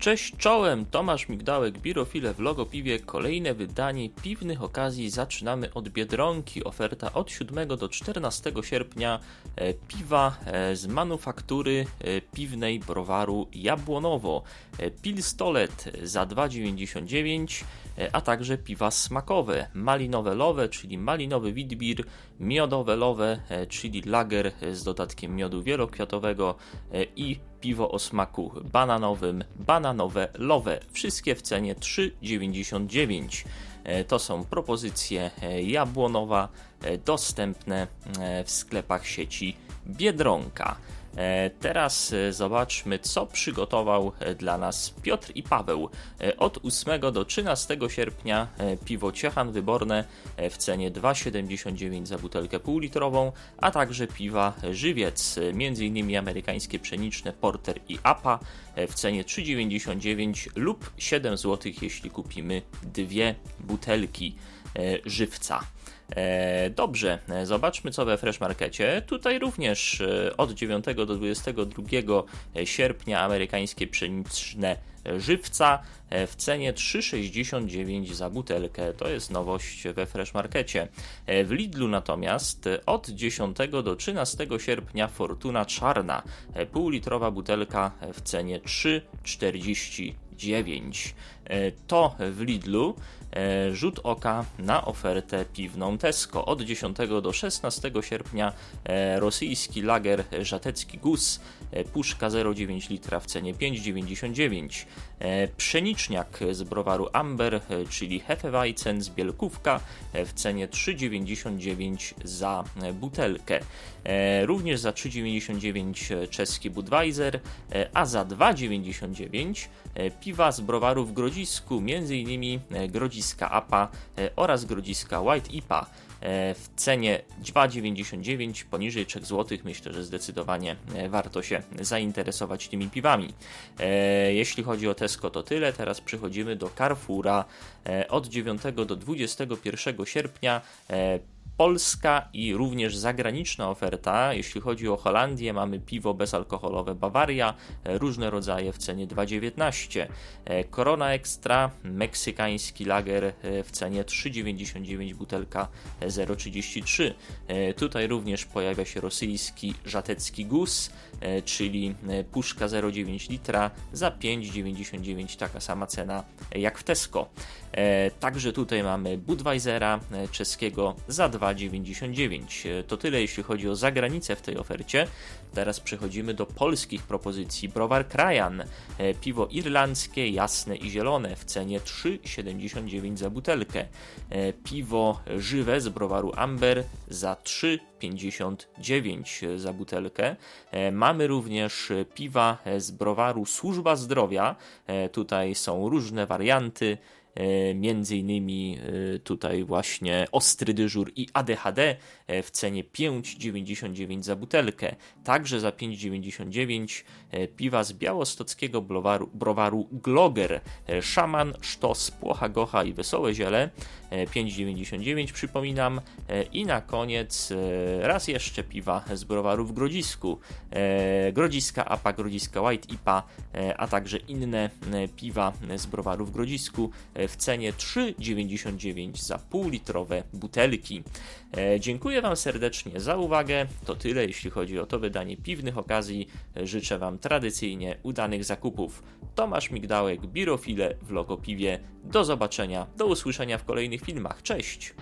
Cześć czołem, Tomasz Migdałek, Birofile w Logopiwie. Kolejne wydanie piwnych okazji zaczynamy od Biedronki. Oferta od 7 do 14 sierpnia e, piwa e, z manufaktury e, piwnej browaru Jabłonowo. Pilstolet za 2,99 e, a także piwa smakowe, malinowe lowe, czyli malinowy witbier, miodowe lowe, czyli lager z dodatkiem miodu wielokwiatowego i piwo o smaku bananowym, bananowe lowe. Wszystkie w cenie 3,99. E, To są propozycje e, Jabłonowa e, dostępne w sklepach sieci Biedronka. E, Teraz e, zobaczmy, co przygotował e, dla nas Piotr i Paweł. Od 8 do 13 sierpnia piwo Ciechan Wyborne w cenie 2,79 za butelkę półlitrową, a także piwa Żywiec, m.in. amerykańskie pszeniczne Porter i APA w cenie 3,99 lub 7 zł, jeśli kupimy dwie butelki żywca. E, Dobrze, e, zobaczmy co we Fresh Markecie. Tutaj również e, od 9 do 22 sierpnia amerykańskie pszeniczne żywca w cenie 3,69 za butelkę. To jest nowość we Fresh Markecie. W Lidlu natomiast od 10 do 13 sierpnia Fortuna Czarna, półlitrowa butelka w cenie 3,49. E, To w Lidlu rzut oka na ofertę piwną Tesco. Od 10 do 16 sierpnia e, rosyjski lager żatecki Gus, e, puszka 0,9 litra w cenie 5,99. E, Pszeniczniak z browaru Amber, e, czyli Hefeweizen z Bielkówka e, w cenie 3,99 za e, butelkę. E, Również za 3,99 czeski Budweiser, e, a za 2,99 e, piwa z browarów w Grodzisku, m.in. e, Grodziska APA e, oraz Grodziska White IPA e, w cenie 2,99 poniżej 3 zł. Myślę, że zdecydowanie e, warto się zainteresować tymi piwami. Jeśli chodzi o Tesco, to tyle. Teraz przechodzimy do Carrefoura. Od 9 do 21 sierpnia Polska i również zagraniczna oferta. Jeśli chodzi o Holandię, mamy piwo bezalkoholowe Bawaria, e, różne rodzaje w cenie 2,19. E, Corona Extra, meksykański lager e, w cenie 3,99 butelka e, 0,33. E, Tutaj również pojawia się rosyjski żatecki gus, e, czyli e, puszka 0,9 litra za 5,99, taka sama cena e, jak w Tesco. E, Także tutaj mamy Budweisera e, czeskiego za 2,99. E, To tyle jeśli chodzi o zagranicę w tej ofercie. Teraz przechodzimy do polskich propozycji. Browar Krajan, e, piwo irlandzkie, jasne i zielone w cenie 3,79 za butelkę. E, Piwo żywe z browaru Amber za 3,59 za butelkę. E, Mamy również e, piwa e, z browaru Służba Zdrowia. E, Tutaj są różne warianty. E, Między innymi e, tutaj właśnie ostry dyżur i ADHD e, w cenie 5,99 za butelkę. Także za 5,99 e, piwa z białostockiego browaru, browaru Gloger, e, Szaman, Sztos, Płocha Gocha i Wesołe Ziele. e, 5,99 przypominam. E, I na koniec e, raz jeszcze piwa z browaru w Grodzisku. E, Grodziska APA, Grodziska White IPA, e, a także inne e, piwa z browaru w Grodzisku w cenie 3,99 za półlitrowe butelki. Dziękuję Wam serdecznie za uwagę. To tyle, jeśli chodzi o to wydanie piwnych okazji. Życzę Wam tradycyjnie udanych zakupów. Tomasz Migdałek, Birofile w Logopiwie. Do zobaczenia, do usłyszenia w kolejnych filmach. Cześć!